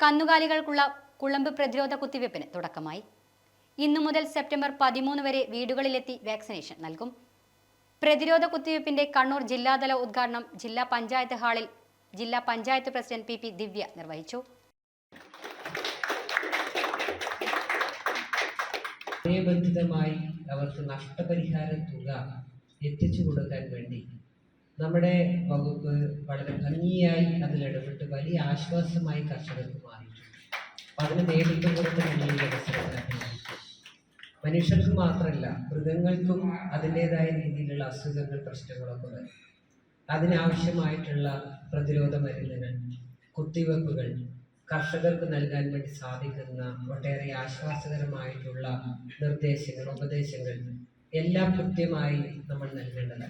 കന്നുകാലികൾക്കുള്ള കുളമ്പ് പ്രതിരോധ കുത്തിവയ്പ്പിന് തുടക്കമായി. ഇന്നു മുതൽ സെപ്റ്റംബർ പതിമൂന്ന് വരെ വീടുകളിലെത്തി വാക്സിനേഷൻ നൽകും. പ്രതിരോധ കുത്തിവയ്പ്പിന്റെ കണ്ണൂർ ജില്ലാതല ഉദ്ഘാടനം ജില്ലാ പഞ്ചായത്ത് ഹാളിൽ ജില്ലാ panchayat president P P Divya നിർവഹിച്ചു. സമയബന്ധിതമായി അവർക്ക് നഷ്ടപരിഹാര തുക എത്തിച്ചു കൊടുക്കാൻ വേണ്ടി നമ്മുടെ വകുപ്പ് വളരെ ഭംഗിയായി അതിലിടപെട്ട് വലിയ ആശ്വാസമായി കർഷകർക്ക് മാറിയിട്ടുണ്ട്. അപ്പം അതിന് നേതൃത്വം കൊടുത്ത മനുഷ്യർക്ക് മാത്രമല്ല മൃഗങ്ങൾക്കും അതിന്റെതായ രീതിയിലുള്ള അസുഖങ്ങൾ പ്രശ്നങ്ങളൊക്കെ വരും അതിനാവശ്യമായിട്ടുള്ള പ്രതിരോധ മരുന്നുകൾ കുത്തിവെപ്പുകൾ കർഷകർക്ക് നൽകാൻ വേണ്ടി സാധിക്കുന്ന ഒട്ടേറെ ആശ്വാസകരമായിട്ടുള്ള നിർദ്ദേശങ്ങൾ ഉപദേശങ്ങൾ എല്ലാം കൃത്യമായി നമ്മൾ നൽകേണ്ടതാണ്.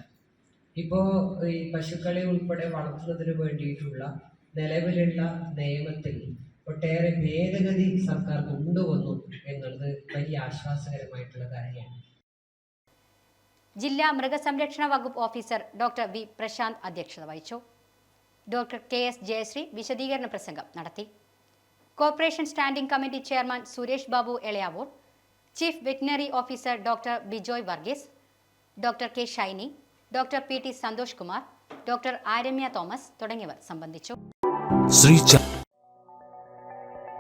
ഇപ്പോൾ ഈ പശുക്കളെ ഉൾപ്പെടെ വളർത്തുന്നതിന് വേണ്ടിയിട്ടുള്ള നിലവിലുള്ള നിയമത്തിൽ ഒട്ടേറെ ഭേദഗതി സർക്കാർ കൊണ്ടുവന്നു എന്നുള്ളത് വലിയ ആശ്വാസകരമായിട്ടുള്ള കാര്യമാണ്. ജില്ലാ മൃഗസംരക്ഷണ വകുപ്പ് ഓഫീസർ ഡോക്ടർ വി പ്രശാന്ത് അധ്യക്ഷത വഹിച്ചു. ഡോക്ടർ കെ എസ് ജയശ്രീ വിശദീകരണ പ്രസംഗം നടത്തി. Corporation standing committee chairman Suresh Babu Elayavoor chief veterinary officer doctor Bijoy Varghese doctor K Shiny doctor P T Santhosh Kumar doctor Aramya Thomas തുടങ്ങിയവർ സംബന്ധിച്ചു.